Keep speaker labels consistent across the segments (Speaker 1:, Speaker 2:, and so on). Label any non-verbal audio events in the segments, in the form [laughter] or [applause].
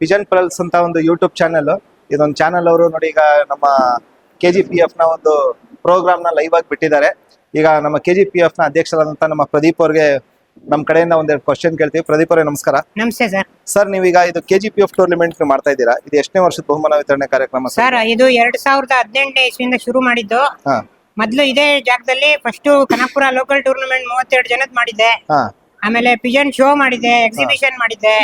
Speaker 1: Pigeon ಪ್ರಲ್ಸ್ ಅಂತ ಒಂದು YouTube channel ಇದೊಂದು ಚಾನೆಲ್ ಅವರು ನೋಡಿ ಈಗ ನಮ್ಮ ಕೆ ಜಿ ಪಿ ಎಫ್ನ ಒಂದು ಪ್ರೋಗ್ರಾಮ್ನ ಲೈವ್ ಆಗಿ ಬಿಟ್ಟಿದ್ದಾರೆ. ಈಗ ನಮ್ಮ ಕೆ ಜಿ ಪಿ ಎಫ್ನ ಅಧ್ಯಕ್ಷರಾದಂತ ನಮ್ಮ ಪ್ರದೀಪ್ ಅವ್ರಿಗೆ ನಮ್ಮ ಕಡೆಯಿಂದ ಒಂದೆರಡು ಕ್ವಶನ್ ಕೇಳ್ತೀವಿ. ಪ್ರದೀಪ್ ಅವರೇ ನಮಸ್ಕಾರ.
Speaker 2: ನಮಸ್ತೆ ಸರ್.
Speaker 1: ಸರ್ ನೀವೀಗ ಇದು K G P F tournament ಮಾಡ್ತಾ ಇದ್ದೀರಾ? ಇದು ಎಷ್ಟನೇ ವರ್ಷದ ಬಹುಮಾನ ವಿತರಣೆ ಕಾರ್ಯಕ್ರಮ
Speaker 2: ಸರ್? ಇದು ಎರಡ್ ಸಾವಿರದ ಹದಿನೆಂಟನೇ ಇಸ್ವಿಯಿಂದ ಶುರು ಮಾಡಿದ್ದು.
Speaker 1: ಹಾ.
Speaker 2: ಮೊದ್ಲು ಇದೇ ಜಾಗದಲ್ಲಿ ಫಸ್ಟ್ ಕನಕಪುರ ಲೋಕಲ್ ಟೂರ್ನಮೆಂಟ್ ಮೂವತ್ತೆರಡು ಜನದ್ ಮಾಡಿದ್ದೆ.
Speaker 1: ಹಾ.
Speaker 2: ಆಮೇಲೆ ಪಿಜನ್ ಶೋ ಮಾಡಿದ್ದೆ ಎಕ್ಸಿಬಿಷನ್ ಮಾಡಿದ್ದೆ.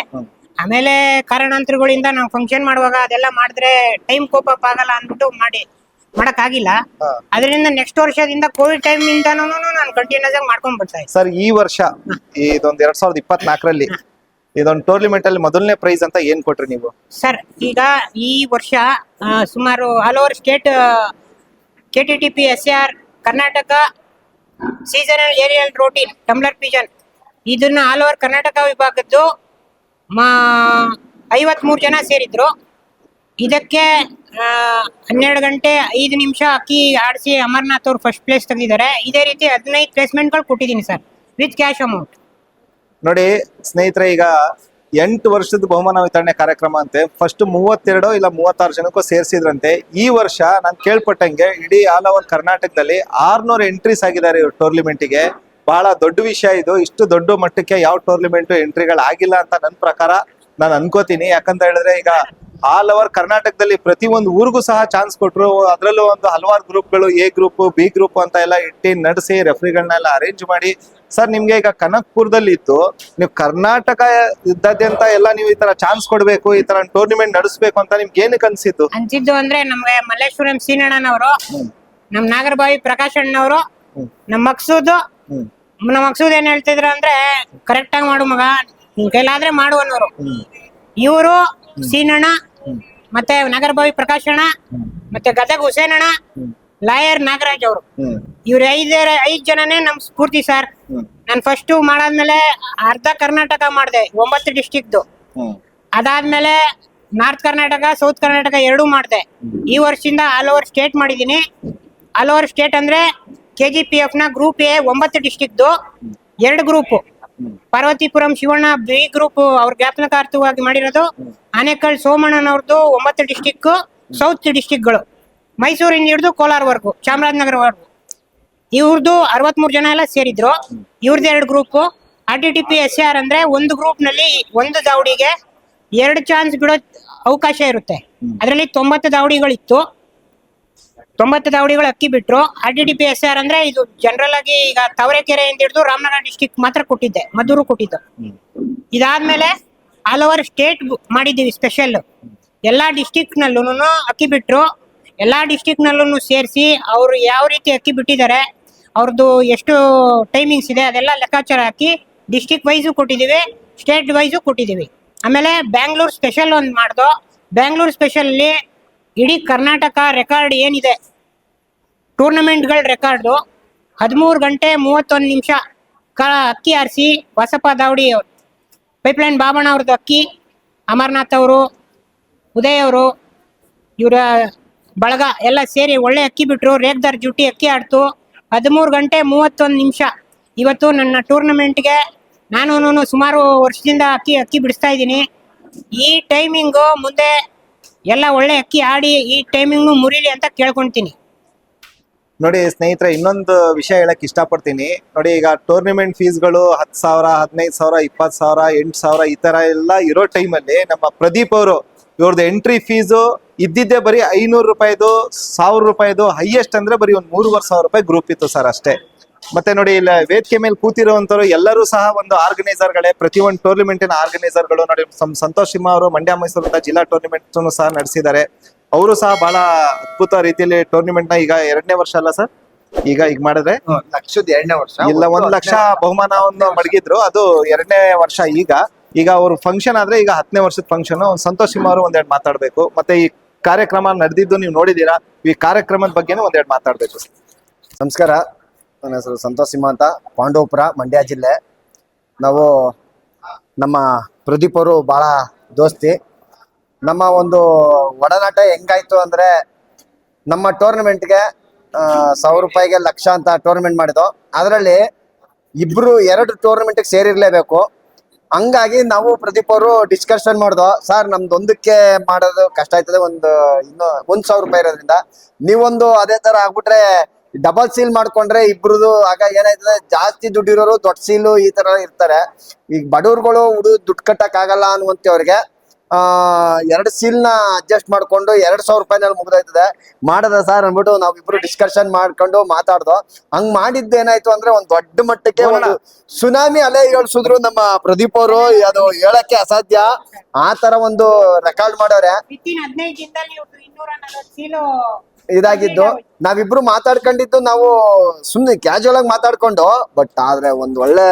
Speaker 2: ಆಮೇಲೆ ಕಾರಣಾಂತರಗಳಿಂದ ನಾವು ಫಂಕ್ಷನ್ ಮಾಡುವಾಗ ಅದೆಲ್ಲ ಮಾಡಿದ್ರೆ ಟೈಮ್ ಕೋಪ್ ಅಪ್ ಆಗಲ್ಲ ಅಂದ್ಬಿಟ್ಟು ಮಾಡಿ ಮಾಡಕ್ ಆಗಿಲ್ಲ ಅದರಿಂದ ನೆಕ್ಸ್ಟ್ ವರ್ಷದಿಂದ ಕೋವಿಡ್ ಟೈಮ್ ಇಂದ ನಾನು ಕಂಟಿನ್ಯೂಸ್ ಆಗಿ ಮಾಡ್ಕೊಂಡ್ ಬರ್ತಾ ಇದ್ದೆ
Speaker 1: ಸರ್ ಈ ವರ್ಷ ಇದೊಂದು ಎರಡ್ ಸಾವಿರದ ಇಪ್ಪತ್ನಾಲ್ಕರಲ್ಲಿ ಇದೊಂದು ಟೂರ್ನಿಮೆಂಟ್ ಅಲ್ಲಿ ಮೊದಲನೇ ಪ್ರೈಸ್ ಅಂತ ಏನ್ ಕೊಟ್ರಿ ನೀವು?
Speaker 2: ಸರ್ ಈಗ ಈ ವರ್ಷ ಆ, ಸುಮಾರು all over state K T T P S R Karnataka seasonal aerial routine tumbler pigeon ಇದನ್ನ ಆಲ್ ಓವರ್ ಕರ್ನಾಟಕ ವಿಭಾಗದ್ದು ಮಾ ಐವತ್ಮೂರು ಜನ ಸೇರಿದ್ರು. ಇದಕ್ಕೆ ಹನ್ನೆರಡು ಗಂಟೆ ಐದು ನಿಮಿಷ ಅಕ್ಕಿ ಆಡಿಸಿ ಅಮರ್ನಾಥ್ ಅವರು ಫಸ್ಟ್ ಪ್ಲೇಸ್ ತೆಗೆದಿದ್ದಾರೆ. ಇದೇ ರೀತಿ ಹದಿನೈದು ಪ್ಲೇಸ್ಮೆಂಟ್ಗಳು ಕೊಟ್ಟಿದ್ದೀನಿ ಸರ್ ವಿತ್ ಕ್ಯಾಶ್ ಅಮೌಂಟ್
Speaker 1: ನೋಡಿ, ಸ್ನೇಹಿತರೆ, ಈಗ ಎಂಟು ವರ್ಷದ ಬಹುಮಾನ ವಿತರಣೆ ಕಾರ್ಯಕ್ರಮ ಅಂತೆ ಫಸ್ಟ್ ಮೂವತ್ತೆರಡು ಇಲ್ಲ ಮೂವತ್ತಾರು ಜನಕ್ಕೂ ಸೇರಿಸಿದ್ರಂತೆ. ಈ ವರ್ಷ ನಾನು ಕೇಳ್ಪಟ್ಟಂಗೆ ಇಡೀ ಆಲ್ ಓವರ್ ಕರ್ನಾಟಕದಲ್ಲಿ ಆರ್ನೂರು ಎಂಟ್ರೀಸ್ ಆಗಿದ್ದಾರೆ ಟೂರ್ನಿಮೆಂಟಿಗೆ ಬಹಳ ದೊಡ್ಡ ವಿಷಯ ಇದು. ಇಷ್ಟು ದೊಡ್ಡ ಮಟ್ಟಕ್ಕೆ ಯಾವ ಟೂರ್ನಿಮೆಂಟ್ ಎಂಟ್ರಿಗಳು ಆಗಿಲ್ಲ ಅಂತ ನನ್ನ ಪ್ರಕಾರ ನಾನು ಅನ್ಕೋತೀನಿ. ಯಾಕಂತ ಹೇಳಿದ್ರೆ ಈಗ ಆಲ್ ಓವರ್ ಕರ್ನಾಟಕದಲ್ಲಿ ಪ್ರತಿ ಒಂದು ಊರಿಗೂ ಸಹ ಚಾನ್ಸ್ ಕೊಟ್ಟರು ಅದರಲ್ಲೂ ಒಂದು ಹಲವಾರು ಗ್ರೂಪ್ಗಳು ಎ ಗ್ರೂಪ್ ಬಿ ಗ್ರೂಪ್ ಅಂತ ಎಲ್ಲ ಇಟ್ಟು ನಡೆಸಿ ರೆಫ್ರಿಗಳನ್ನೆಲ್ಲ ಅರೇಂಜ್ ಮಾಡಿ. ಸರ್ ನಿಮ್ಗೆ ಈಗ ಕನಕ್ಪುರದಲ್ಲಿ ಇತ್ತು ನೀವು ಕರ್ನಾಟಕ ಇದ್ದಾದ್ಯಂತ ಎಲ್ಲ ನೀವು ಈ ತರ ಚಾನ್ಸ್ ಕೊಡ್ಬೇಕು ಈ ತರ ಟೂರ್ನಿಮೆಂಟ್ ನಡೆಸಬೇಕು ಅಂತ ನಿಮ್ಗೆ ಏನಕ್ಕೆ ಅನ್ಸಿತ್ತು
Speaker 2: ಅನ್ಸಿದ್ದು ಅಂದ್ರೆ ನಮ್ಗೆ ಮಲ್ಲೇಶ್ವರಂ ಸೀನಣ್ಣನವರು ನಮ್ ನಾಗರಬಾವಿ ಪ್ರಕಾಶ್
Speaker 1: ಅಣ್ಣವರು.
Speaker 2: ನಮ್ ಮಕ್ಸೂದು ನಮ್ಮ ಮಕ್ಸೂದ್ ಏನ್ ಹೇಳ್ತಿದ್ರು ಅಂದ್ರೆ ಕರೆಕ್ಟ್ ಆಗಿ ಮಾಡು ಮಗ, ನಿನ್ ಕೈಲಾದ್ರೆ ಮಾಡು ಅನ್ನೋರು. ಇವರು ಸೀನಣ್ಣ ಮತ್ತೆ ನಗರಭಾವಿ ಪ್ರಕಾಶ್ ಅಣ್ಣ, ಮತ್ತೆ ಗದಗ ಹುಸೇನ್ ಅಣ್ಣ, ಲಾಯರ್ ನಾಗರಾಜ್ ಅವರು. ಇವ್ರ ಐದು ಐದ್ ಜನನೇ ನಮ್ ಸ್ಫೂರ್ತಿ ಸರ್. ನಾನ್ ಫಸ್ಟ್ ಮಾಡಾದ್ಮೇಲೆ ಅರ್ಧ ಕರ್ನಾಟಕ ಮಾಡಿದೆ, ಒಂಬತ್ತು ಡಿಸ್ಟಿಕ್ದು ಅದಾದ್ಮೇಲೆ ನಾರ್ತ್ ಕರ್ನಾಟಕ ಸೌತ್ ಕರ್ನಾಟಕ ಎರಡೂ ಮಾಡಿದೆ. ಈ ವರ್ಷದಿಂದ ಆಲ್ ಓವರ್ ಸ್ಟೇಟ್ ಮಾಡಿದೀನಿ. ಆಲ್ ಓವರ್ ಸ್ಟೇಟ್ ಅಂದ್ರೆ ಕೆ ಜಿ ಪಿ ಎಫ್ನ ಗ್ರೂಪ್ ಎ ಒಂಬತ್ತು ಡಿಸ್ಟಿಕ್ದು ಎರಡು group Parvathipuram Shivanna B group ಅವ್ರ ಜ್ಞಾಪನಕಾರ್ಥವಾಗಿ ಮಾಡಿರೋದು ಆನೇಕಲ್ ಸೋಮಣ್ಣನವ್ರದ್ದು ಒಂಬತ್ತು ಡಿಸ್ಟಿಕ್ ಸೌತ್ ಡಿಸ್ಟಿಕ್ಗಳು ಮೈಸೂರಿಂದ ಹಿಡಿದು ಕೋಲಾರವರೆಗೂ ಚಾಮರಾಜನಗರವರೆಗೂ. ಇವ್ರದ್ದು ಅರವತ್ಮೂರು ಜನ ಎಲ್ಲ ಸೇರಿದ್ರು. ಇವ್ರದ್ದು ಎರಡು group R T T P S R ಅಂದ್ರೆ ಒಂದು ಗ್ರೂಪ್ನಲ್ಲಿ ಒಂದು ದಾವಡಿಗೆ ಎರಡು ಚಾನ್ಸ್ ಬಿಡೋ ಅವಕಾಶ ಇರುತ್ತೆ. ಅದರಲ್ಲಿ ತೊಂಬತ್ತು ದಾವಡಿಗಳಿತ್ತು. ತೊಂಬತ್ತು ದಾವಡಿಗಳು ಅಕ್ಕಿ ಬಿಟ್ರು. R D D P S R ಅಂದ್ರೆ ಇದು ಜನರಲ್ ಆಗಿ ಈಗ ತಾವರೆಕೆರೆಯಿಂದ ಹಿಡಿದು ರಾಮನಗರ ಡಿಸ್ಟಿಕ್ ಮಾತ್ರ ಕೊಟ್ಟಿದ್ದೆ ಮದ್ದೂರು ಕೊಟ್ಟಿದ್ದು. ಇದಾದ್ಮೇಲೆ ಆಲ್ ಓವರ್ ಸ್ಟೇಟ್ ಮಾಡಿದ್ದೀವಿ ಸ್ಪೆಷಲ್ ಎಲ್ಲಾ ಡಿಸ್ಟಿಕ್ ನಲ್ಲೂ ಅಕ್ಕಿ ಬಿಟ್ರು. ಎಲ್ಲಾ ಡಿಸ್ಟಿಕ್ ನಲ್ಲೂ ಸೇರಿಸಿ ಅವರು ಯಾವ ರೀತಿ ಅಕ್ಕಿ ಬಿಟ್ಟಿದ್ದಾರೆ ಅವ್ರದ್ದು ಎಷ್ಟು ಟೈಮಿಂಗ್ಸ್ ಇದೆ ಅದೆಲ್ಲ ಲೆಕ್ಕಾಚಾರ ಹಾಕಿ ಡಿಸ್ಟಿಕ್ ವೈಸು ಕೊಟ್ಟಿದ್ದೀವಿ ಸ್ಟೇಟ್ ವೈಸು ಕೊಟ್ಟಿದ್ದೀವಿ. ಆಮೇಲೆ ಬ್ಯಾಂಗ್ಳೂರ್ ಸ್ಪೆಷಲ್ ಒಂದು ಮಾಡ್ದು. ಬ್ಯಾಂಗ್ಳೂರ್ ಸ್ಪೆಷಲ್ಲಿ ಇಡೀ ಕರ್ನಾಟಕ ರೆಕಾರ್ಡ್ ಏನಿದೆ? ಟೂರ್ನಮೆಂಟ್ಗಳ ರೆಕಾರ್ಡು ಹದಿಮೂರು ಗಂಟೆ ಮೂವತ್ತೊಂದು ನಿಮಿಷ ಕ ಅಕ್ಕಿ ಆರಿಸಿ ಬಸಪ್ಪ ದಾವಡಿ ಅವರು. ಪೈಪ್ಲೈನ್ ಬಾಬಣ್ಣ ಅವ್ರದ್ದು ಅಕ್ಕಿ, ಅಮರ್ನಾಥ್ ಅವರು, ಉದಯ್ ಅವರು, ಇವರ ಬಳಗ ಎಲ್ಲ ಸೇರಿ ಒಳ್ಳೆ ಅಕ್ಕಿ ಬಿಟ್ಟರು ರೇಗ್ದಾರ್ ಜ್ಯೂಟಿ ಅಕ್ಕಿ ಆಡ್ತು. ಹದಿಮೂರು ಗಂಟೆ ಮೂವತ್ತೊಂದು ನಿಮಿಷ. ಇವತ್ತು ನನ್ನ ಟೂರ್ನಮೆಂಟ್ಗೆ ನಾನು ಸುಮಾರು ವರ್ಷದಿಂದ ಅಕ್ಕಿ ಅಕ್ಕಿ ಬಿಡಿಸ್ತಾ ಇದ್ದೀನಿ. ಈ ಟೈಮಿಂಗು ಮುಂದೆ ಎಲ್ಲ ಒಳ್ಳೆ ಅಕ್ಕಿ ಆಡಿ ಈ ಟೈಮಿಂಗ್ನು ಮುರಿಲಿ ಅಂತ ಕೇಳ್ಕೊಂತೀನಿ.
Speaker 1: ನೋಡಿ ಸ್ನೇಹಿತರೆ, ಇನ್ನೊಂದು ವಿಷಯ ಹೇಳಕ್ ಇಷ್ಟಪಡ್ತೀನಿ. ನೋಡಿ ಈಗ ಟೂರ್ನಿಮೆಂಟ್ ಫೀಸ್ಗಳು ಹತ್ತು ಸಾವಿರ, ಹದಿನೈದು ಸಾವಿರ, ಇಪ್ಪತ್ತು ಸಾವಿರ, ಎಂಟು ಸಾವಿರ ಈ ತರ ಎಲ್ಲ ಇರೋ ಟೈಮಲ್ಲಿ ನಮ್ಮ ಪ್ರದೀಪ್ ಅವರು ಇವ್ರದ್ದು ಎಂಟ್ರಿ ಫೀಸು ಇದ್ದಿದ್ದೇ ಬರೀ ಐನೂರು ರೂಪಾಯಿದು, ಸಾವಿರ ರೂಪಾಯಿದು ಹೈಯೆಸ್ಟ್ ಅಂದ್ರೆ ಬರೀ ಒಂದು ಮೂರುವರೆ ಸಾವಿರ ರೂಪಾಯಿ ಗ್ರೂಪ್ ಇತ್ತು ಸರ್ ಅಷ್ಟೇ. ಮತ್ತೆ ನೋಡಿ ಇಲ್ಲ ವೇದಿಕೆ ಮೇಲೆ ಕೂತಿರುವಂತವ್ರು ಎಲ್ಲರೂ ಸಹ ಒಂದು ಆರ್ಗನೈಸರ್ ಗಳೇ ಪ್ರತಿ ಒಂದು ಟೂರ್ನಿಮೆಂಟಿನ ಆರ್ಗನೈಸರ್ಗಳು ನೋಡಿ ಸಂ- ಸಂತೋಷ್ ಸಿಂಹ ಅವರು ಮಂಡ್ಯ ಮೈಸೂರು ಅಂತ ಜಿಲ್ಲಾ ಟೂರ್ನಿಮೆಂಟ್ ಸಹ ನಡೆಸಿದ್ದಾರೆ. ಅವರು ಸಹ ಬಹಳ ಅದ್ಭುತ ರೀತಿಯಲ್ಲಿ ಟೂರ್ನಿಮೆಂಟ್ನ ಈಗ ಎರಡನೇ ವರ್ಷ ಅಲ್ಲ ಸರ್? ಈಗ ಈಗ ಮಾಡಿದ್ರೆ?
Speaker 3: ಲಕ್ಷದ ಎರಡನೇ ವರ್ಷ.
Speaker 1: ಇಲ್ಲ ಒಂದ್ ಲಕ್ಷ ಬಹುಮಾನವನ್ನು ಮಡಗಿದ್ರು. ಅದು ಎರಡನೇ ವರ್ಷ ಈಗ. ಈಗ ಅವ್ರ ಫಂಕ್ಷನ್ ಆದ್ರೆ ಈಗ ಹತ್ತನೇ ವರ್ಷದ ಫಂಕ್ಷನ್ ಸಂತೋಷ್ ಸಿಂಹ ಅವರು ಒಂದೆರಡು ಮಾತಾಡ್ಬೇಕು. ಮತ್ತೆ ಈ ಕಾರ್ಯಕ್ರಮ ನಡೆದಿದ್ದು ನೀವು ನೋಡಿದೀರಾ ಈ ಕಾರ್ಯಕ್ರಮದ ಬಗ್ಗೆನೂ ಒಂದೆರಡು ಮಾತಾಡ್ಬೇಕು.
Speaker 3: ನಮಸ್ಕಾರ. ನನ್ನ ಹೆಸರು ಸಂತೋಷ್ ಸಿಂಹ ಅಂತ. ಪಾಂಡವಪುರ, ಮಂಡ್ಯ ಜಿಲ್ಲೆ. ನಾವು ನಮ್ಮ ಪ್ರದೀಪ್ ಅವರು ಭಾಳ ದೋಸ್ತಿ. ನಮ್ಮ ಒಂದು ಒಡನಾಟ ಹೆಂಗಾಯ್ತು ಅಂದ್ರೆ ನಮ್ಮ ಟೂರ್ನಮೆಂಟ್ಗೆ ಸಾವಿರ ರೂಪಾಯಿಗೆ ಲಕ್ಷ ಅಂತ ಟೂರ್ನಮೆಂಟ್ ಮಾಡಿದೋ ಅದರಲ್ಲಿ ಇಬ್ರು ಎರಡು ಟೂರ್ನಮೆಂಟ್ಗೆ ಸೇರಿರಲೇಬೇಕು. ಹಂಗಾಗಿ ನಾವು ಪ್ರದೀಪ್ ಅವರು ಡಿಸ್ಕಷನ್ ಮಾಡ್ದೋ, ಸರ್, ನಮ್ದೊಂದಕ್ಕೆ ಮಾಡೋದು ಕಷ್ಟ ಆಯ್ತದೆ. ಒಂದು, ಇನ್ನೂ, ಒಂದು ಸಾವಿರ ರೂಪಾಯಿ ಇರೋದ್ರಿಂದ ನೀವೊಂದು ಅದೇ ತರ ಆಗ್ಬಿಟ್ರೆ ಡಬಲ್ ಸೀಲ್ ಮಾಡ್ಕೊಂಡ್ರೆ ಇಬ್ರದು ಆಗ ಏನಾಯ್ತದೆ ಜಾಸ್ತಿ ದುಡ್ಡಿರೋರು ದೊಡ್ಡ ಸೀಲು ಈ ತರ ಇರ್ತಾರೆ. ಈಗ ಬಡವ್ರುಗಳು ಹುಡು ದುಡ್ಡು ಕಟ್ಟಕ್ ಆಗಲ್ಲ ಅವರಿಗೆ ಆ ಎರಡು ಸೀಲ್ನ ಅಡ್ಜಸ್ಟ್ ಮಾಡ್ಕೊಂಡು ಎರಡ್ ಸಾವಿರ ರೂಪಾಯಿನಲ್ಲಿ ಮುಗ್ದೋಯ್ತದೆ. ಮಾಡದ ಸರ್ ಅನ್ಬಿಟ್ಟು ನಾವಿಬ್ರು ಡಿಸ್ಕಷನ್ ಮಾಡ್ಕೊಂಡು ಮಾತಾಡ್ದೋ. ಹಂಗ್ ಮಾಡಿದ್ದ ಏನಾಯ್ತು ಅಂದ್ರೆ ಒಂದ್ ದೊಡ್ಡ ಮಟ್ಟಕ್ಕೆ ಒಂದು ಸುನಾಮಿ ಅಲೆ ಹೇಳ್ಸಿದ್ರು ನಮ್ಮ ಪ್ರದೀಪ್ ಅವರು ಅದು ಹೇಳಕ್ಕೆ ಅಸಾಧ್ಯ. ಆ ತರ ಒಂದು ರೆಕಾರ್ಡ್ ಮಾಡೋರೆ. ಇದಾಗಿದ್ದು ನಾವಿಬ್ರು ಮಾತಾಡ್ಕೊಂಡಿದ್ದು ನಾವು ಸುಮ್ನೆ ಕ್ಯಾಶುವಲ್ ಆಗಿ ಮಾತಾಡ್ಕೊಂಡು ಬಟ್ ಆದ್ರೆ ಒಂದ್ ಒಳ್ಳೆ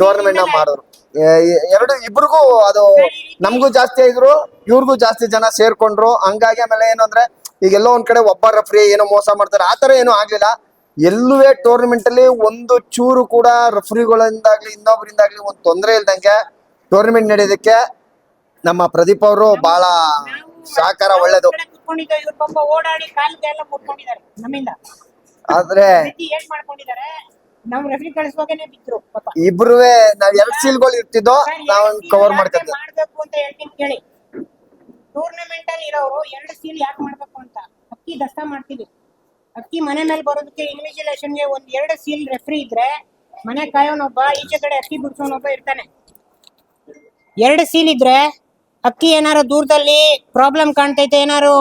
Speaker 3: ಟೂರ್ನಮೆಂಟ್ನ
Speaker 2: ಮಾಡೋರು
Speaker 3: ಮಾಡಿದ್ರು. ಎರಡು ಇಬ್ರಿಗೂ ಅದು ನಮಗೂ ಜಾಸ್ತಿ ಆಗಿದ್ರು ಇವ್ರಿಗೂ ಜಾಸ್ತಿ ಜನ ಸೇರ್ಕೊಂಡ್ರು. ಹಂಗಾಗಿ ಆಮೇಲೆ ಏನು ಅಂದ್ರೆ ಈಗೆಲ್ಲೋ ಒಂದ್ ಕಡೆ ಒಬ್ಬ ರೆಫ್ರಿ ಏನೋ ಮೋಸ ಮಾಡ್ತಾರೆ ಆತರ ಏನೂ ಆಗ್ಲಿಲ್ಲ. ಎಲ್ಲುವೇ ಟೂರ್ನಮೆಂಟ್ ಅಲ್ಲಿ ಒಂದು ಚೂರು ಕೂಡ ರೆಫ್ರಿಗಳಿಂದಾಗ್ಲಿ ಇನ್ನೊಬ್ರಿಂದಾಗ್ಲಿ ಒಂದು ತೊಂದರೆ ಇಲ್ದಂಗೆ ಟೂರ್ನಮೆಂಟ್ ನಡೆಯೋದಕ್ಕೆ ನಮ್ಮ ಪ್ರದೀಪ್ ಅವರು ಬಹಳ ಸಹಕಾರ ಒಳ್ಳೇದು.
Speaker 2: ಕುತ್ಕೊಂಡಿದ್ದ ಇವ್ರ ಪಾಪ ಓಡಾಡಿ ಕಾಲಿಗೆಲ್ಲ ಮುಟ್ಕೊಂಡಿದ್ದಾರೆ ನಮ್ಮಿಂದ.
Speaker 3: ಆದ್ರೆ
Speaker 2: ಪ್ರತಿ ಏನ್ ಮಾಡ್ಕೊಂಡಿದ್ದಾರೆ? ನಮ್ ರೆಫ್ರಿ ಕಳಿಸುವಾಗನೆ ಬಿದ್ರು ಪಾಪ.
Speaker 3: ಇಬ್ರುವೆ ನಾವ್ ಎರಡ್ ಸೀಲ್ಗಳು ಇರ್ತಿದ್ದೋ ನಾವ್ ಕವರ್
Speaker 2: ಯಾಕೆ
Speaker 3: ಮಾಡ್ಕೊಂಡ್ವಿ
Speaker 2: ಮಾಡ್ಬೇಕು ಅಂತ ಹೇಳ್ತೀನಿ ಕೇಳಿ. ಟೂರ್ನಮೆಂಟ್ ಅಲ್ಲಿ ಇರೋರು ಎರಡು ಸೀಲ್ ಯಾಕೆ ಮಾಡ್ಬೇಕು ಅಂತ? ಅಕ್ಕಿ ದಸ್ತ ಮಾಡ್ತೀವಿ. ಅಕ್ಕಿ ಮನೆ ಮೇಲೆ ಬರೋದಕ್ಕೆ ಇನ್ವಿಜಿಲೇಷನ್ಗೆ ಒಂದ್ ಎರಡು ಸೀಲ್ ರೆಫ್ರಿ ಇದ್ರೆ ಮನೆ ಕಾಯೋನೊಬ್ಬ ಈಚೆ ಕಡೆ ಅಕ್ಕಿ ಬಿಡ್ಸೋನೊಬ್ಬ ಇರ್ತಾನೆ. ಎರಡು ಸೀಲ್ ಇದ್ರೆ ಅಕ್ಕಿ ಏನಾರು ದೂರದಲ್ಲಿ ಪ್ರಾಬ್ಲಮ್ ಕಾಣ್ತೈತೆ ಏನಾರು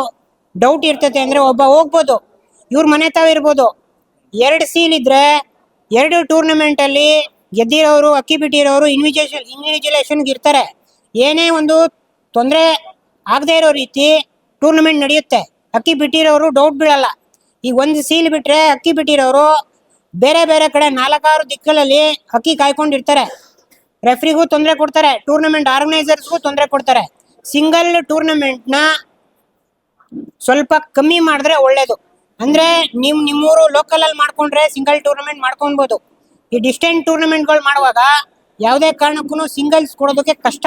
Speaker 2: ಡೌಟ್ ಇರ್ತತೆ ಅಂದ್ರೆ ಒಬ್ಬ ಹೋಗ್ಬೋದು. ಇವ್ರ ಮನೆ ತಾವ ಇರ್ಬೋದು. ಎರಡು ಸೀಲ್ ಇದ್ರೆ ಎರಡು ಟೂರ್ನಮೆಂಟ್ ಅಲ್ಲಿ ಗೆದ್ದಿರೋರು, ಅಕ್ಕಿ ಬಿಟ್ಟಿರೋರು ಇನ್ವಿಜೇಷನ್ ಇನ್ವಿಜುಲೇಷನ್ ಇರ್ತಾರೆ. ಏನೇ ಒಂದು ತೊಂದರೆ ಆಗದೆ ಇರೋ ರೀತಿ ಟೂರ್ನಮೆಂಟ್ ನಡೆಯುತ್ತೆ. ಅಕ್ಕಿ ಬಿಟ್ಟಿರೋರು ಡೌಟ್ ಬೀಳಲ್ಲ. ಈಗ ಒಂದು ಸೀಲ್ ಬಿಟ್ರೆ ಅಕ್ಕಿ ಬಿಟ್ಟಿರೋರು ಬೇರೆ ಬೇರೆ ಕಡೆ ನಾಲ್ಕಾರು ದಿಕ್ಕಲ್ಲಿ ಅಕ್ಕಿ ಕಾಯ್ಕೊಂಡಿರ್ತಾರೆ. ರೆಫ್ರಿಗೂ ತೊಂದರೆ ಕೊಡ್ತಾರೆ ಟೂರ್ನಮೆಂಟ್ ಆರ್ಗನೈಸರ್ಸ್ಗೂ ತೊಂದರೆ ಕೊಡ್ತಾರೆ. ಸಿಂಗಲ್ ಟೂರ್ನಮೆಂಟ್ನ ಸ್ವಲ್ಪ ಕಮ್ಮಿ ಮಾಡಿದ್ರೆ ಒಳ್ಳೇದು. ಅಂದ್ರೆ ನೀವು ನಿಮ್ಮೂರು ಲೋಕಲ್ ಅಲ್ಲಿ ಮಾಡ್ಕೊಂಡ್ರೆ ಸಿಂಗಲ್ ಟೂರ್ನಮೆಂಟ್ ಮಾಡ್ಕೊಬಹುದು ಈ ಡಿಸ್ಟೆಂಟ್ ಟೂರ್ನಮೆಂಟ್ಗಳು ಮಾಡುವಾಗ ಯಾವುದೇ ಕಾರಣಕ್ಕೂ ಸಿಂಗಲ್ಸ್ ಕೊಡೋದಕ್ಕೆ ಕಷ್ಟ.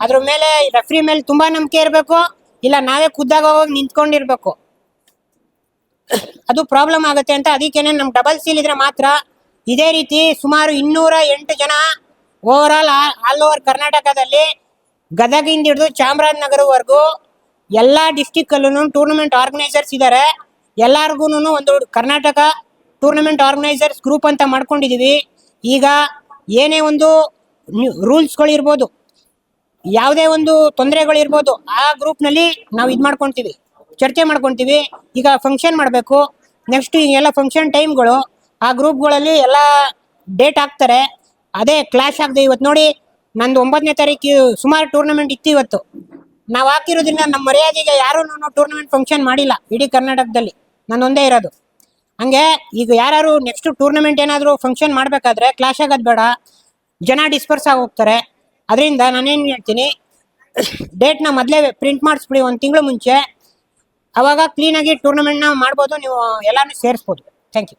Speaker 2: ಅದ್ರ ಮೇಲೆ ರೆಫ್ರಿ ಮೇಲೆ ತುಂಬಾ ನಂಬಿಕೆ ಇರಬೇಕು, ಇಲ್ಲ ನಾವೇ ಖುದ್ದಾಗ ಹೋಗಿ ನಿಂತ್ಕೊಂಡಿರ್ಬೇಕು. ಅದು ಪ್ರಾಬ್ಲಮ್ ಆಗುತ್ತೆ ಅಂತ ಅದಕ್ಕೇನೆ ನಮ್ ಡಬಲ್ ಸೀಲ್ ಇದ್ರೆ ಮಾತ್ರ ಇದೇ ರೀತಿ ಸುಮಾರು ಇನ್ನೂರ ಎಂಟು ಜನ ಓವರ್ ಆಲ್ ಆಲ್ ಓವರ್ ಕರ್ನಾಟಕದಲ್ಲಿ ಗದಗಿಂದ ಹಿಡಿದು ಚಾಮರಾಜನಗರವರೆಗೂ ಎಲ್ಲ ಡಿಸ್ಟಿಕ್ ಅಲ್ಲೂ ಟೂರ್ನಮೆಂಟ್ ಆರ್ಗನೈಸರ್ಸ್ ಇದ್ದಾರೆ ಎಲ್ಲಾರ್ಗು ಒಂದು ಕರ್ನಾಟಕ ಟೂರ್ನಮೆಂಟ್ ಆರ್ಗನೈಸರ್ಸ್ ಗ್ರೂಪ್ ಅಂತ ಮಾಡ್ಕೊಂಡಿದೀವಿ. ಈಗ ಏನೇ ಒಂದು ರೂಲ್ಸ್ಗಳಿರ್ಬೋದು ಯಾವುದೇ ಒಂದು ತೊಂದರೆಗಳು ತೊಂದರೆಗಳಿರ್ಬೋದು, ಆ ಗ್ರೂಪ್ನಲ್ಲಿ ನಾವು ಇದು ಮಾಡ್ಕೊತೀವಿ, ಚರ್ಚೆ ಮಾಡ್ಕೊತೀವಿ. ಈಗ ಫಂಕ್ಷನ್ ಮಾಡಬೇಕು ನೆಕ್ಸ್ಟ್ ಎಲ್ಲ ಫಂಕ್ಷನ್ ಟೈಮ್ಗಳು ಆ ಗ್ರೂಪ್ಗಳಲ್ಲಿ ಎಲ್ಲ ಡೇಟ್ ಹಾಕ್ತಾರೆ. ಅದೇ ಕ್ಲಾಶ್ ಆಗದೆ ಇವತ್ತು ನೋಡಿ, ನಂದು ಒಂಬತ್ತನೇ ತಾರೀಕು ಸುಮಾರು ಟೂರ್ನಮೆಂಟ್ ಇತ್ತು ಇವತ್ತು. ನಾವು ಹಾಕಿರೋದ್ರಿಂದ ನಮ್ಮ ಮರ್ಯಾದೆಗೆ ನಾನು ಟೂರ್ನಮೆಂಟ್ ಫಂಕ್ಷನ್ ಮಾಡಿಲ್ಲ. ಇಡೀ ಕರ್ನಾಟಕದಲ್ಲಿ. ನಾನು ಒಂದೇ ಇರೋದು. ಹಂಗೆ ಈಗ ಯಾರು ನೆಕ್ಸ್ಟ್ ಟೂರ್ನಮೆಂಟ್ ಏನಾದರೂ ಫಂಕ್ಷನ್ ಮಾಡಬೇಕಾದ್ರೆ ಕ್ಲಾಶ್ ಆಗೋದು ಬೇಡ. ಜನ ಡಿಸ್ಪರ್ಸ್ ಆಗಿ ಹೋಗ್ತಾರೆ. ಅದರಿಂದ ನಾನೇನು ಹೇಳ್ತೀನಿ ಡೇಟ್ನ ಮೊದಲೇ ಪ್ರಿಂಟ್ ಮಾಡಿಸ್ಬಿಡಿ ಒಂದು ತಿಂಗಳು ಮುಂಚೆ. ಅವಾಗ ಕ್ಲೀನಾಗಿ ಟೂರ್ನಮೆಂಟ್ನ ಮಾಡ್ಬೋದು, ನೀವು ಎಲ್ಲಾನು ಸೇರಿಸ್ಬೋದು. ಥ್ಯಾಂಕ್ ಯು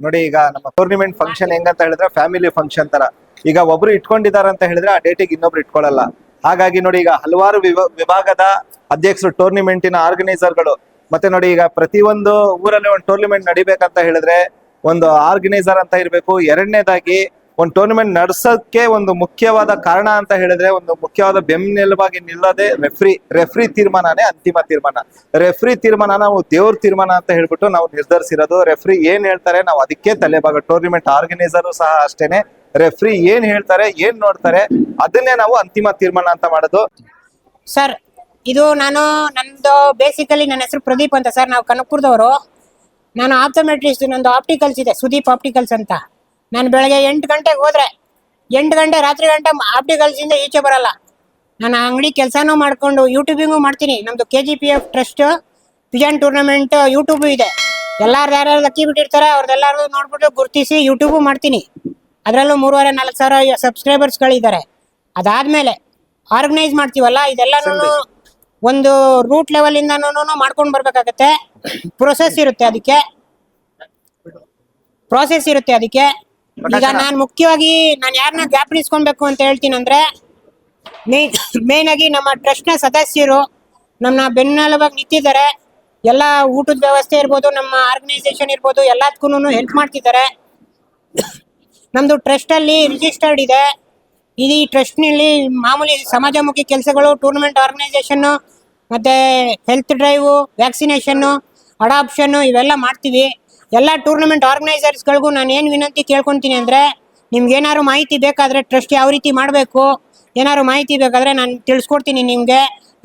Speaker 1: ನೋಡಿ, ಈಗ ನಮ್ಮ ಟೂರ್ನಿಮೆಂಟ್ ಫಂಕ್ಷನ್ ಹೆಂಗಂತ ಹೇಳಿದ್ರೆ ಫ್ಯಾಮಿಲಿ ಫಂಕ್ಷನ್ ತರ. ಈಗ ಒಬ್ರು ಇಟ್ಕೊಂಡಿದ್ದಾರೆ ಅಂತ ಹೇಳಿದ್ರೆ ಆ ಡೇಟಿಗೆ ಇನ್ನೊಬ್ರು ಇಟ್ಕೊಳ್ಳಲ್ಲ ಹಾಗಾಗಿ ನೋಡಿ ಈಗ ಹಲವಾರು ವಿಭ- ವಿಭಾಗದ ಅಧ್ಯಕ್ಷರು ಟೂರ್ನಿಮೆಂಟಿನ ಆರ್ಗನೈಸರ್ಗಳು ಮತ್ತೆ ನೋಡಿ ಈಗ ಪ್ರತಿಯೊಂದು ಊರಲ್ಲಿ ಒಂದು ಟೂರ್ನಿಮೆಂಟ್ ನಡಿಬೇಕಂತ ಹೇಳಿದ್ರೆ ಒಂದು ಆರ್ಗನೈಸರ್ ಅಂತ ಇರಬೇಕು. ಎರಡನೇದಾಗಿ ಒಂದು ಟೂರ್ನಿಮೆಂಟ್ ನಡೆಸೋಕ್ಕೆ ಒಂದು ಮುಖ್ಯವಾದ ಕಾರಣ ಅಂತ ಹೇಳಿದ್ರೆ ಒಂದು ಮುಖ್ಯವಾದ ಬೆನ್ನೆಲುಬಾಗಿ ನಿಲ್ಲದೆ ರೆಫ್ರಿ ರೆಫ್ರಿ ತೀರ್ಮಾನನೇ ಅಂತಿಮ ತೀರ್ಮಾನ. ರೆಫ್ರಿ ತೀರ್ಮಾನ ನಾವು ದೇವ್ರ ತೀರ್ಮಾನ ಅಂತ ಹೇಳ್ಬಿಟ್ಟು ನಾವು ನಿರ್ಧರಿಸಿರೋದು. ರೆಫ್ರಿ ಏನ್ ಹೇಳ್ತಾರೆ ನಾವು ಅದಕ್ಕೆ ತಲೆಬಾಗ. ಟೂರ್ನಿಮೆಂಟ್ ಆರ್ಗನೈಸರ್ ಸಹ ಅಷ್ಟೇನೆ. ರೆಫ್ರಿ ಏನ್ ಹೇಳ್ತಾರೆ, ಏನ್ ನೋಡ್ತಾರೆ, ಅದನ್ನೇ ನಾವು ಅಂತಿಮ ತೀರ್ಮಾನ ಅಂತ ಮಾಡೋದು.
Speaker 2: ಸರ್, ಇದು ನಾನು ನಂದು ಬೇಸಿಕಲಿ ನನ್ನ ಹೆಸರು ಪ್ರದೀಪ್ ಅಂತ ಸರ್. ನಾವು ಕನಕಪುರದವರು. ನಾನು ಆಪ್ಟೋಮೆಟ್ರಿಸ್ಟ್ ನಂದು ಆಪ್ಟಿಕಲ್ಸ್ ಇದೆ. ಸುದೀಪ್ ಆಪ್ಟಿಕಲ್ಸ್ ಅಂತ. ನಾನು ಬೆಳಗ್ಗೆ ಎಂಟು ಗಂಟೆಗೆ ಹೋದ್ರೆ ಎಂಟು ಗಂಟೆ ರಾತ್ರಿ ಗಂಟೆ ಆಪ್ಟಿಕಲ್ಸಿಂದ ಈಚೆ ಬರಲ್ಲ. ನಾನು ಅಂಗಡಿ ಕೆಲಸನೂ ಮಾಡ್ಕೊಂಡು ಯೂಟ್ಯೂಬಿಂಗು ಮಾಡ್ತೀನಿ. ನಮ್ಮದು K G P F trust pigeon tournament YouTube ಇದೆ. ಎಲ್ಲಾರು ಯಾರ್ಯಾರು ಅಕ್ಕಿ ಬಿಟ್ಟಿರ್ತಾರೆ ಅವ್ರದ್ದೆಲ್ಲರೂ ನೋಡ್ಬಿಟ್ಟು ಗುರ್ತಿಸಿ ಯೂಟ್ಯೂಬು ಮಾಡ್ತೀನಿ. ಅದರಲ್ಲೂ ಮೂರುವರೆ ನಾಲ್ಕು ಸಾವಿರ ಸಬ್ಸ್ಕ್ರೈಬರ್ಸ್ಗಳಿದ್ದಾರೆ ಅದಾದಮೇಲೆ ಆರ್ಗನೈಸ್ ಮಾಡ್ತೀವಲ್ಲ ಇದೆಲ್ಲನೂ ಒಂದು ರೂಟ್ ಲೆವೆಲಿಂದನೂ ಮಾಡ್ಕೊಂಡು ಬರಬೇಕಾಗತ್ತೆ. ಪ್ರೊಸೆಸ್ [coughs] ಇರುತ್ತೆ ಅದಕ್ಕೆ. ಪ್ರಾಸೆಸ್ ಇರುತ್ತೆ ಅದಕ್ಕೆ. ಈಗ ನಾನು ಮುಖ್ಯವಾಗಿ ನಾನು ಯಾರನ್ನ ಜ್ಞಾಪನಿಸ್ಕೊಳ್ಬೇಕು ಅಂತ ಹೇಳ್ತೀನಿ ಅಂದ್ರೆ ಮೇನ್ ಮೇನ್ ಆಗಿ ನಮ್ಮ ಟ್ರಸ್ಟ್ನ ಸದಸ್ಯರು ನಮ್ಮ ಬೆನ್ನೆಲುಬಾಗಿ ನಿಂತಿದ್ದಾರೆ. ಎಲ್ಲ ಊಟದ ವ್ಯವಸ್ಥೆ ಇರ್ಬೋದು ನಮ್ಮ ಆರ್ಗನೈಸೇಷನ್ ಇರ್ಬೋದು ಎಲ್ಲದಕ್ಕೂ ಹೆಲ್ಪ್ ಮಾಡ್ತಿದ್ದಾರೆ. ನಮ್ದು ಟ್ರಸ್ಟ್ ಅಲ್ಲಿ ರಿಜಿಸ್ಟರ್ಡ್ ಇದೆ. ಇದು ಈ ಟ್ರಸ್ಟ್ನಲ್ಲಿ ಮಾಮೂಲಿ ಸಮಾಜಮುಖಿ ಕೆಲಸಗಳು ಟೂರ್ನಮೆಂಟ್ ಆರ್ಗನೈಸೇಷನ್ನು ಮತ್ತೆ ಹೆಲ್ತ್ ಡ್ರೈವ್ ವ್ಯಾಕ್ಸಿನೇಷನ್ನು ಅಡಾಪ್ಷನ್ನು ಇವೆಲ್ಲ ಮಾಡ್ತೀವಿ. ಎಲ್ಲ ಟೂರ್ನಮೆಂಟ್ ಆರ್ಗನೈಸರ್ಸ್ಗಳಿಗೂ ನಾನು ಏನು ವಿನಂತಿ ಕೇಳ್ಕೊತೀನಿ ಅಂದರೆ ನಿಮ್ಗೆ ಏನಾದ್ರು ಮಾಹಿತಿ ಬೇಕಾದರೆ ಟ್ರಸ್ಟ್ ಯಾವ ರೀತಿ ಮಾಡಬೇಕು, ಏನಾದ್ರು ಮಾಹಿತಿ ಬೇಕಾದರೆ ನಾನು ತಿಳಿಸ್ಕೊಡ್ತೀನಿ ನಿಮಗೆ.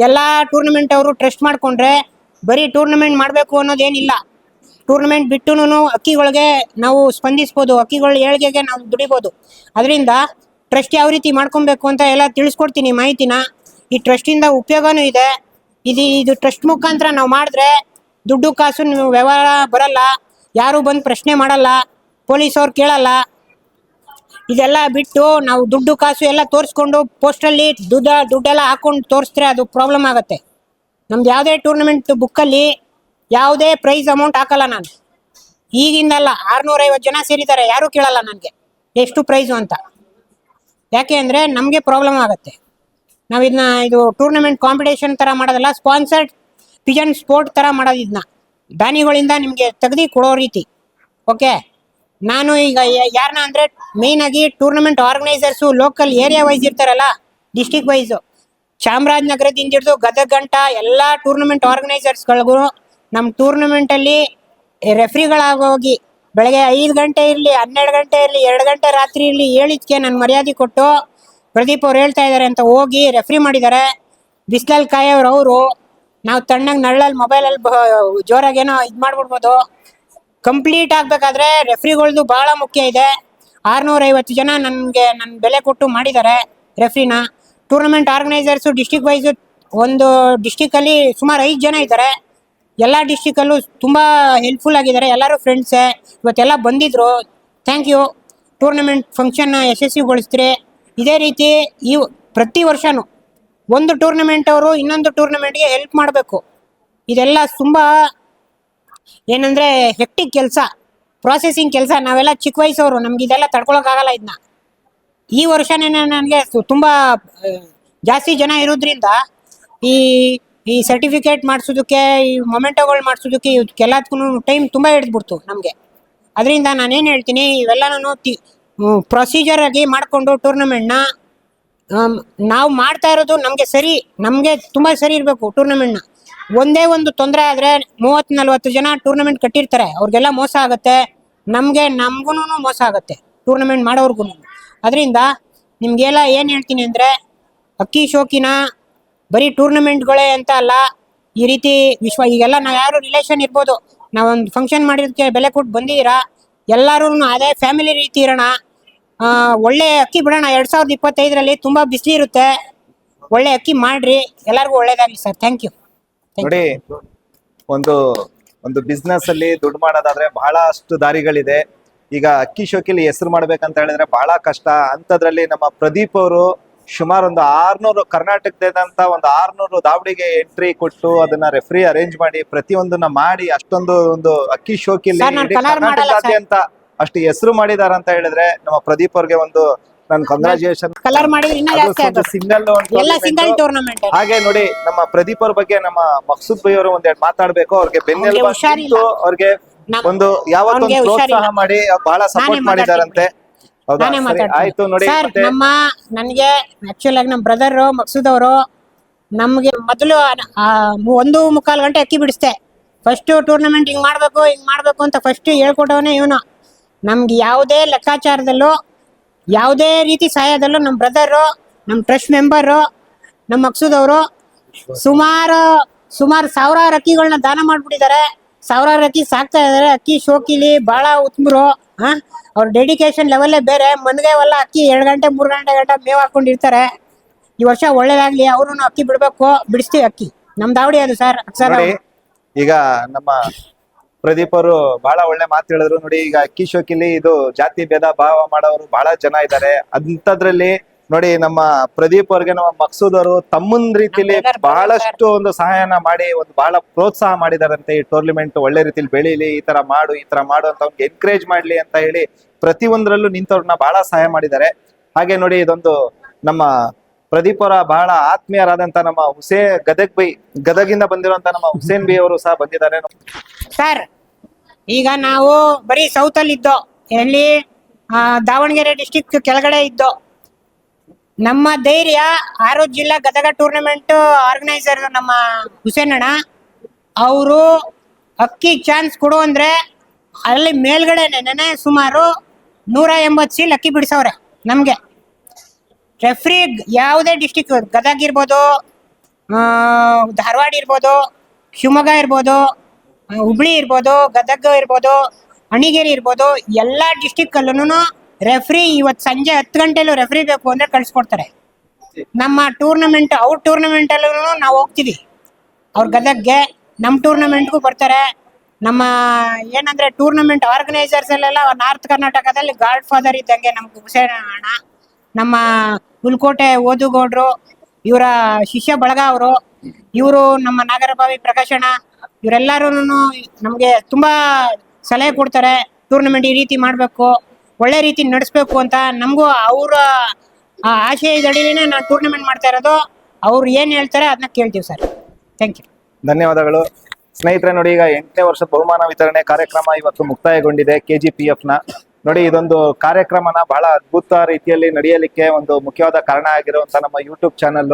Speaker 2: ಎಲ್ಲ ಟೂರ್ನಮೆಂಟ್ ಅವರು ಟ್ರಸ್ಟ್ ಮಾಡಿಕೊಂಡ್ರೆ ಬರೀ ಟೂರ್ನಮೆಂಟ್ ಮಾಡಬೇಕು ಅನ್ನೋದೇನಿಲ್ಲ ಟೂರ್ನಮೆಂಟ್ ಬಿಟ್ಟು ಅಕ್ಕಿಗಳಿಗೆ ನಾವು ಸ್ಪಂದಿಸ್ಬೋದು, ಅಕ್ಕಿಗಳ ಏಳಿಗೆಗೆ ನಾವು ದುಡಿಬೋದು. ಅದರಿಂದ ಟ್ರಸ್ಟ್ ಯಾವ ರೀತಿ ಮಾಡ್ಕೊಬೇಕು ಅಂತ ಎಲ್ಲ ತಿಳಿಸ್ಕೊಡ್ತೀನಿ ಮಾಹಿತಿನ. ಈ ಟ್ರಸ್ಟಿಂದ ಉಪಯೋಗನೂ ಇದೆ. ಇದು ಇದು ಟ್ರಸ್ಟ್ ಮುಖಾಂತರ ನಾವು ಮಾಡಿದ್ರೆ ದುಡ್ಡು ಕಾಸು, ವ್ಯವಹಾರ ಬರಲ್ಲ. ಯಾರು ಬಂದು ಪ್ರಶ್ನೆ ಮಾಡಲ್ಲ, ಪೊಲೀಸವ್ರು ಕೇಳಲ್ಲ. ಇದೆಲ್ಲ ಬಿಟ್ಟು ನಾವು ದುಡ್ಡು ಕಾಸು ಎಲ್ಲ ತೋರಿಸ್ಕೊಂಡು ಪೋಸ್ಟಲ್ಲಿ ದುಡ್ಡ, ದುಡ್ಡೆಲ್ಲ ಹಾಕೊಂಡು ತೋರಿಸಿದ್ರೆ ಅದು ಪ್ರಾಬ್ಲಮ್ ಆಗುತ್ತೆ. ನಮ್ದು ಯಾವುದೇ ಟೂರ್ನಮೆಂಟ್ ಬುಕ್ಕಲ್ಲಿ ಯಾವುದೇ ಪ್ರೈಸ್ ಅಮೌಂಟ್ ಹಾಕಲ್ಲ ನಾನು. ಈಗಿಂದಲ್ಲ ಆರುನೂರೈವತ್ತು ಜನ ಸೇರಿದ್ದಾರೆ, ಯಾರೂ ಕೇಳಲ್ಲ ನನಗೆ ಎಷ್ಟು ಪ್ರೈಸು ಅಂತ. ಯಾಕೆ ಅಂದರೆ ನಮಗೆ ಪ್ರಾಬ್ಲಮ್ ಆಗುತ್ತೆ. ನಾವು ಇದನ್ನ ಇದು ಟೂರ್ನಮೆಂಟ್ ಕಾಂಪಿಟೇಷನ್ ಥರ ಮಾಡೋದಲ್ಲ, ಸ್ಪಾನ್ಸರ್ಡ್ ಪಿಜನ್ ಸ್ಪೋರ್ಟ್ ಥರ ಮಾಡೋದು ಇದನ್ನ ದಾನಿಗಳಿಂದ ನಿಮಗೆ ತೆಗೆದು ಕೊಡೋ ರೀತಿ. ಓಕೆ ನಾನು ಈಗ ಯಾರನ್ನ ಅಂದರೆ ಆಗಿ tournament organisers local area wise ಇರ್ತಾರಲ್ಲ ಡಿಸ್ಟಿಕ್ ವೈಸು ಚಾಮರಾಜನಗರದಿಂದ ಹಿಡಿದು ಗದಗ ಗಂಟ ಎಲ್ಲ ಟೂರ್ನಮೆಂಟ್ ಆರ್ಗನೈಸರ್ಸ್ಗಳಿಗೂ ನಮ್ಮ ಟೂರ್ನಮೆಂಟಲ್ಲಿ ರೆಫ್ರಿಗಳಾಗೋಗಿ ಬೆಳಗ್ಗೆ ಐದು ಗಂಟೆ ಇರಲಿ, ಹನ್ನೆರಡು ಗಂಟೆ ಇರಲಿ, ಎರಡು ಗಂಟೆ ರಾತ್ರಿ ಇರಲಿ ಹೇಳಿದ್ಕೆ ನಾನು ಮರ್ಯಾದೆ ಕೊಟ್ಟು ಪ್ರದೀಪ್ ಅವ್ರು ಹೇಳ್ತಾ ಇದ್ದಾರೆ ಅಂತ ಹೋಗಿ ರೆಫ್ರಿ ಮಾಡಿದ್ದಾರೆ ಬಿಸಿಲಲ್ಲಿ ಕಾಯೋರು ಅವರು ನಾವು ತಣ್ಣಗೆ ನಳ್ಳಲ್ಲಿ ಮೊಬೈಲಲ್ಲಿ ಏನೋ ಇದು ಮಾಡ್ಬಿಡ್ಬೋದು. ಕಂಪ್ಲೀಟ್ ಆಗಬೇಕಾದ್ರೆ ರೆಫ್ರಿಗಳ್ದು ಭಾಳ ಮುಖ್ಯ ಇದೆ. ಆರುನೂರೈವತ್ತು ಜನ ನನಗೆ ನನ್ನ ಬೆಲೆ ಕೊಟ್ಟು ಮಾಡಿದ್ದಾರೆ ರೆಫ್ರಿನ ಟೂರ್ನಮೆಂಟ್ ಆರ್ಗನೈಸರ್ಸು ಡಿಸ್ಟಿಕ್ ವೈಸು ಒಂದು ಡಿಸ್ಟಿಕಲ್ಲಿ ಸುಮಾರು ಐದು ಜನ ಇದ್ದಾರೆ. ಎಲ್ಲ ಡಿಸ್ಟಿಕಲ್ಲೂ ತುಂಬ ಹೆಲ್ಪ್ಫುಲ್ ಆಗಿದ್ದಾರೆ. ಎಲ್ಲರೂ ಫ್ರೆಂಡ್ಸೇ ಇವತ್ತೆಲ್ಲ ಬಂದಿದ್ರು. ಥ್ಯಾಂಕ್ ಯು ಟೂರ್ನಮೆಂಟ್ ಫಂಕ್ಷನ್ನ ಯಶಸ್ವಿಗೊಳಿಸ್ತೀರಿ. ಇದೇ ರೀತಿ ಈ ಪ್ರತಿ ವರ್ಷವೂ ಒಂದು ಟೂರ್ನಮೆಂಟ್ ಅವರು ಇನ್ನೊಂದು ಟೂರ್ನಮೆಂಟ್ಗೆ ಹೆಲ್ಪ್ ಮಾಡಬೇಕು. ಇದೆಲ್ಲ ತುಂಬ ಏನಂದ್ರೆ ಹೆಕ್ಟಿಕ್ ಕೆಲಸ ಪ್ರಾಸೆಸಿಂಗ್ ಕೆಲಸ. ನಾವೆಲ್ಲ ಚಿಕ್ಕ ವಯಸ್ಸವರು, ನಮ್ಗೆ ಇದೆಲ್ಲ ತಡ್ಕೊಳಕ್ಕಾಗಲ್ಲ ಇದನ್ನ ಈ ವರ್ಷನೇ ನನಗೆ ತುಂಬ ಜಾಸ್ತಿ ಜನ ಇರೋದ್ರಿಂದ ಈ ಈ ಸರ್ಟಿಫಿಕೇಟ್ ಮಾಡಿಸೋದಕ್ಕೆ, ಈ ಮೊಮೆಂಟೋಗಳು ಮಾಡಿಸೋದಕ್ಕೆ ಇವಕ್ಕೆಲ್ಲದಕ್ಕೂ ಟೈಮ್ ತುಂಬ ಹಿಡಿದ್ಬಿಡ್ತು ನಮಗೆ. ಅದರಿಂದ ನಾನೇನು ಹೇಳ್ತೀನಿ, ಇವೆಲ್ಲನೂ ತಿ ಪ್ರೊಸೀಜರ್ ಆಗಿ ಮಾಡಿಕೊಂಡು ಟೂರ್ನಮೆಂಟ್ನ ನಾವು ಮಾಡ್ತಾ ಇರೋದು ನಮಗೆ ಸರಿ, ನಮಗೆ ತುಂಬ ಸರಿ ಇರಬೇಕು ಟೂರ್ನಮೆಂಟ್ನ ಒಂದೇ ಒಂದು ತೊಂದರೆ ಆದರೆ ಮೂವತ್ತು ನಲ್ವತ್ತು ಜನ ಟೂರ್ನಮೆಂಟ್ ಕಟ್ಟಿರ್ತಾರೆ. ಅವ್ರಿಗೆಲ್ಲ ಮೋಸ ಆಗುತ್ತೆ. ನಮಗೆ ನಮಗೂ ಮೋಸ ಆಗುತ್ತೆ ಟೂರ್ನಮೆಂಟ್ ಮಾಡೋರ್ಗು ಅದರಿಂದ ನಿಮಗೆಲ್ಲ ಏನು ಹೇಳ್ತೀನಿ ಅಂದರೆ, ಅಕ್ಕಿ ಶೋಕಿನ ಬರೀ ಟೂರ್ನಮೆಂಟ್ಗಳೇ ಅಂತ ಅಲ್ಲ, ಈ ರೀತಿ ವಿಶ್ವ, ಈಗೆಲ್ಲ ನಾವು ಯಾರು ರಿಲೇಷನ್ ಇರ್ಬೋದು. ನಾವೊಂದು ಫಂಕ್ಷನ್ ಮಾಡಿರೋದಕ್ಕೆ ಬೆಲೆ ಕೊಟ್ಟು ಬಂದಿದ್ದೀರಾ? ಎಲ್ಲರೂ ಅದೇ ಫ್ಯಾಮಿಲಿ ರೀತಿ ಇರೋಣ. ಒಳ್ಳೆ ಅಕ್ಕಿ ಬಿಡೋಣ. ಎರಡ್ ಸಾವಿರದ ಇಪ್ಪತ್ತೈದರಲ್ಲಿ ತುಂಬಾ ಬಿಸಿ ಇರುತ್ತೆ. ಒಳ್ಳೆ ಅಕ್ಕಿ ಮಾಡ್ರಿ. ಎಲ್ಲರಿಗೂ ಒಳ್ಳೇದಾಗ್ಲಿ ಸರ್. ಥ್ಯಾಂಕ್ ಯು
Speaker 1: ನೋಡಿ ಒಂದು ಒಂದು ಬಿಸ್ನೆಸ್ ಅಲ್ಲಿ ದುಡ್ಡು ಮಾಡೋದಾದ್ರೆ ಬಹಳಷ್ಟು ದಾರಿಗಳಿದೆ. ಈಗ ಅಕ್ಕಿ ಶೋಕಿಲಿ ಹೆಸರು ಮಾಡ್ಬೇಕಂತ ಹೇಳಿದ್ರೆ ಬಹಳ ಕಷ್ಟ. ಅಂತದ್ರಲ್ಲಿ ನಮ್ಮ ಪ್ರದೀಪ್ ಅವರು ಸುಮಾರು ಒಂದು ಆರ್ನೂರು ಕರ್ನಾಟಕದಂತ ಒಂದು ಆರ್ನೂರು ದಾವಡಿಗೆ ಎಂಟ್ರಿ ಕೊಟ್ಟು ಅದನ್ನ ರೆಫ್ರಿ ಅರೇಂಜ್ ಮಾಡಿ ಪ್ರತಿಯೊಂದನ್ನ ಮಾಡಿ ಅಷ್ಟೊಂದು ಒಂದು ಅಕ್ಕಿ ಶೋಕಿಲಿ. ಕರ್ನಾಟಕದಾದ್ಯಂತ ಅಷ್ಟು ಹೆಸರು ಮಾಡಿದಾರ ಅಂತ ಹೇಳಿದ್ರೆ ನಮ್ಮ ಪ್ರದೀಪ್ ಅವ್ರಿಗೆ ಒಂದು ನನ್ ಕಂಗ್ರಾಚುಲೇಷನ್
Speaker 2: ಕಲರ್ ಮಾಡಿದ್ರೆ ಇನ್ನೂ ಜಾಸ್ತಿ ಆಗುತ್ತೆ.
Speaker 1: ಸಿಂಗಲ್
Speaker 2: ಎಲ್ಲ ಸಿಂಗಲ್ ಟೂರ್ನಮೆಂಟ್
Speaker 1: ಹಾಗೆ ನೋಡಿ ನಮ್ಮ ಪ್ರದೀಪ್ ಅವ್ರ ಬಗ್ಗೆ ನಮ್ಮ ಮಕ್ಸೂದ್ ಬೈ ಅವರು ಒಂದೆರಡು ಮಾತಾಡ್ಬೇಕು. ಅವ್ರಿಗೆ ಬೆನ್ನೆಲುಬು. ಅವ್ರಿಗೆ ಒಂದು ಯಾವತ್ತೊಂದು ಪ್ರೋತ್ಸಾಹ ಮಾಡಿ ಬಹಳ ಸಪೋರ್ಟ್ ಮಾಡಿದಾರಂತೆ. ಹೌದಾ?
Speaker 2: ನಾನೇ ಮಾತಾಡ್ತೀನಿ.
Speaker 1: ಆಯ್ತು ನೋಡಿ
Speaker 2: ಸರ್ ನಮ್ಮ ನನಗೆ ಆಕ್ಚುಲ್ ಆಗಿ ನಮ್ಮ ಬ್ರದರ್ ಮಕ್ಸೂದ್ ಅವರು ನಮ್ಗೆ ಮೊದಲು ಒಂದು ಮುಕ್ಕಾಲು ಗಂಟೆ ಅಕ್ಕಿ ಬಿಡಿಸ್ದೆ. ಫಸ್ಟ್ ಟೂರ್ನಮೆಂಟ್ ಹಿಂಗ್ ಮಾಡ್ಬೇಕು ಹಿಂಗ್ ಮಾಡ್ಬೇಕು ಅಂತ ಫಸ್ಟ್ ಹೇಳ್ಕೊಟ್ಟವನೇ ಇವನು. ನಮ್ಗೆ ಯಾವುದೇ ಲೆಕ್ಕಾಚಾರದಲ್ಲೂ ಯಾವುದೇ ರೀತಿ ಸಹಾಯದಲ್ಲೂ ನಮ್ಮ ಬ್ರದರು ನಮ್ಮ ಟ್ರಸ್ಟ್ ಮೆಂಬರು ನಮ್ಮ ಮಕ್ಸೂದವರು ಸುಮಾರು ಸುಮಾರು ಸಾವಿರಾರು ಅಕ್ಕಿಗಳನ್ನ ದಾನ ಮಾಡ್ಬಿಟ್ಟಿದ್ದಾರೆ ಸಾವಿರಾರು ಅಕ್ಕಿ ಸಾಕ್ತಾ ಇದ್ದಾರೆ ಅಕ್ಕಿ ಶೋಕಿಲಿ ಬಹಳ ಉತ್ಮರು ಹಾ ಅವ್ರ ಡೆಡಿಕೇಶನ್ ಲೆವೆಲ್ಲೇ ಬೇರೆ. ಮನ್ಗೆವಲ್ಲ ಅಕ್ಕಿ ಎರಡು ಗಂಟೆ ಮೂರು ಗಂಟೆ ಗಂಟೆ ಮೇವು ಹಾಕೊಂಡಿರ್ತಾರೆ ಈ ವರ್ಷ ಒಳ್ಳೇದಾಗ್ಲಿ ಅವರು ಅಕ್ಕಿ ಬಿಡಬೇಕು. ಬಿಡಿಸ್ತೀವಿ ಅಕ್ಕಿ. ನಮ್ ದಾವಡಿ ಅದು ಸರ್ ಸರ್
Speaker 1: ನೋಡಿ ಈಗ ನಮ್ಮ ಪ್ರದೀಪ್ ಅವರು ಬಹಳ ಒಳ್ಳೆ ಮಾತು ಹೇಳಿದ್ರು. ನೋಡಿ ಈಗ ಅಕ್ಕಿ ಶೋಕಿಲಿ ಇದು ಜಾತಿ ಭೇದ ಭಾವ ಮಾಡೋರು ಬಹಳ ಜನ ಇದ್ದಾರೆ. ಅಂತದ್ರಲ್ಲಿ ನೋಡಿ ನಮ್ಮ ಪ್ರದೀಪ್ ಅವ್ರಿಗೆ ನಮ್ಮ ಮಕ್ಸೂದ್ ಅವರು ತಮ್ಮನ್ ರೀತಿಲಿ ಬಹಳಷ್ಟು ಒಂದು ಸಹಾಯನ ಮಾಡಿ ಒಂದು ಬಹಳ ಪ್ರೋತ್ಸಾಹ ಮಾಡಿದಾರಂತೆ ಈ ಟೂರ್ನಿಮೆಂಟ್ ಒಳ್ಳೆ ರೀತಿಲಿ ಬೆಳೀಲಿ ಈ ತರ ಮಾಡು ಈ ತರ ಮಾಡು ಅಂತ ಅವ್ನಿಗೆ ಎನ್ಕರೇಜ್ ಮಾಡ್ಲಿ ಅಂತ ಹೇಳಿ ಪ್ರತಿಯೊಂದರಲ್ಲೂ ನಿಂತವ್ರನ್ನ ಬಹಳ ಸಹಾಯ ಮಾಡಿದ್ದಾರೆ. ಹಾಗೆ ನೋಡಿ ಇದೊಂದು ನಮ್ಮ ಪ್ರದೀಪ್ ಅವರ ಬಹಳ ಆತ್ಮೀಯರಾದಂತ ನಮ್ಮ ಹುಸೇನ್ ಗದಗ್ ಬೈ ಗದಗಿಂದ ಬಂದಿರುವಂತ ನಮ್ಮ ಹುಸೇನ್ ಬಿ ಅವರು ಸಹ ಬಂದಿದ್ದಾರೆ.
Speaker 2: ಸರ್ ಈಗ ನಾವು ಬರೀ ಸೌತ್ ಅಲ್ಲಿ ಇದ್ದೋ, ಎಲ್ಲಿ ದಾವಣಗೆರೆ ಡಿಸ್ಟಿಕ್ ಕೆಳಗಡೆ ಇದ್ದೋ, ನಮ್ಮ ಧೈರ್ಯ ಆರು ಜಿಲ್ಲಾ ಗದಗ ಟೂರ್ನಮೆಂಟ್ ಆರ್ಗನೈಸರ್ ನಮ್ಮ ಹುಸೇನ್ ಅಣ್ಣ, ಅವರು ಅಕ್ಕಿ ಚಾನ್ಸ್ ಕೊಡು ಅಂದ್ರೆ ಅಲ್ಲಿ ಮೇಲ್ಗಡೆ ನೆನೆ ಸುಮಾರು ನೂರ ಎಂಬತ್ತು ಸೀಲ್ ಅಕ್ಕಿ ಬಿಡಿಸವ್ರೆ ನಮಗೆ. ರೆಫ್ರಿ ಯಾವುದೇ ಡಿಸ್ಟಿಕ್ ಗದಗ ಇರ್ಬೋದು ಧಾರವಾಡ ಇರ್ಬೋದು, ಶಿವಮೊಗ್ಗ ಇರ್ಬೋದು ಹುಬ್ಳಿ ಇರ್ಬೋದು, ಗದಗ ಇರ್ಬೋದು, ಅಣಿಗೇರಿ ಇರ್ಬೋದು, ಎಲ್ಲ ಡಿಸ್ಟಿಕ್ಕಲ್ಲೂ ರೆಫ್ರಿ ಇವತ್ ಸಂಜೆ ಹತ್ತು ಗಂಟೆಲೂ ರೆಫ್ರಿ ಬೇಕು ಅಂದ್ರೆ ಕಳ್ಸಿಕೊಡ್ತಾರೆ. ನಮ್ಮ ಟೂರ್ನಮೆಂಟ್ ಅವ್ರ ಟೂರ್ನಮೆಂಟ್ ಅಲ್ಲೂ ನಾವು ಹೋಗ್ತೀವಿ. ಅವ್ರ ಗದಗ್ಗೆ ನಮ್ಮ ಟೂರ್ನಮೆಂಟ್ಗೂ ಬರ್ತಾರೆ. ನಮ್ಮ ಏನಂದ್ರೆ ಟೂರ್ನಮೆಂಟ್ ಆರ್ಗನೈಸರ್ಸ್ ಅಲ್ಲೆಲ್ಲ ನಾರ್ತ್ ಕರ್ನಾಟಕದಲ್ಲಿ ಗಾಡ್ ಫಾದರ್ ಇದ್ದಂಗೆ ನಮ್ಗೆ ಹುಸೇನ ಅಣ್ಣ, ನಮ್ಮ ಹುಲ್ಕೋಟೆ ಓದುಗೌಡ್ರು, ಇವರ ಶಿಷ್ಯ ಬಳಗ ಅವರು, ಇವರು ನಮ್ಮ ನಾಗರಭಾವಿ ಪ್ರಕಾಶಣ ಇವರೆಲ್ಲರೂ ನಮಗೆ ತುಂಬಾ ಸಲಹೆ ಕೊಡ್ತಾರೆ ಟೂರ್ನಮೆಂಟ್ ಈ ರೀತಿ ಮಾಡಬೇಕು, ಒಳ್ಳೆ ರೀತಿ ನಡೆಸ್ಬೇಕು ಅಂತ ನಮಗೂ ಅವರ ಆಶಯದ ನಾನು ಟೂರ್ನಮೆಂಟ್ ಮಾಡ್ತಾ ಇರೋದು. ಅವ್ರು ಏನು ಹೇಳ್ತಾರೆ ಅದನ್ನ ಕೇಳ್ತೀವಿ ಸರ್. ಥ್ಯಾಂಕ್ ಯು
Speaker 1: ಧನ್ಯವಾದಗಳು. ಸ್ನೇಹಿತರೆ, ನೋಡಿ ಈಗ ಎಂಟನೇ ವರ್ಷದ ಬಹುಮಾನ ವಿತರಣೆ ಕಾರ್ಯಕ್ರಮ ಇವತ್ತು ಮುಕ್ತಾಯಗೊಂಡಿದೆ ಕೆ ಜಿ ನೋಡಿ, ಇದೊಂದು ಕಾರ್ಯಕ್ರಮನ ಬಹಳ ಅದ್ಭುತ ರೀತಿಯಲ್ಲಿ ನಡೆಯಲಿಕ್ಕೆ ಒಂದು ಮುಖ್ಯವಾದ ಕಾರಣ ಆಗಿರುವಂತ ನಮ್ಮ ಯೂಟ್ಯೂಬ್ ಚಾನಲ್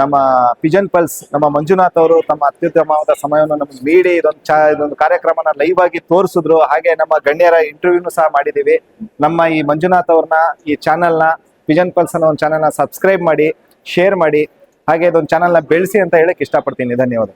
Speaker 1: ನಮ್ಮ ಪಿಜನ್ ಪಲ್ಸ್, ನಮ್ಮ ಮಂಜುನಾಥ್ ಅವರು ತಮ್ಮ ಅತ್ಯುತ್ತಮವಾದ ಸಮಯವನ್ನು ನಮ್ಗೆ ನೀಡಿ, ಇದೊಂದು ಚಾ, ಇದೊಂದು ಕಾರ್ಯಕ್ರಮನ ಲೈವ್ ಆಗಿ ತೋರಿಸಿದ್ರು. ಹಾಗೆ ನಮ್ಮ ಗಣ್ಯರ ಇಂಟರ್ವ್ಯೂನು ಸಹ ಮಾಡಿದೀವಿ. ನಮ್ಮ ಈ ಮಂಜುನಾಥ್ ಅವ್ರನ್ನ ಈ ಚಾನಲ್ನ ಪಿಜನ್ ಪಲ್ಸ್ ಅನ್ನೋ ಒಂದು ಚಾನಲ್ನ ಸಬ್ಸ್ಕ್ರೈಬ್ ಮಾಡಿ ಶೇರ್ ಮಾಡಿ, ಹಾಗೆ ಇದೊಂದು ಚಾನಲ್ನ ಬೆಳೆಸಿ ಅಂತ ಹೇಳಕ್ ಇಷ್ಟಪಡ್ತೀನಿ. ಧನ್ಯವಾದ.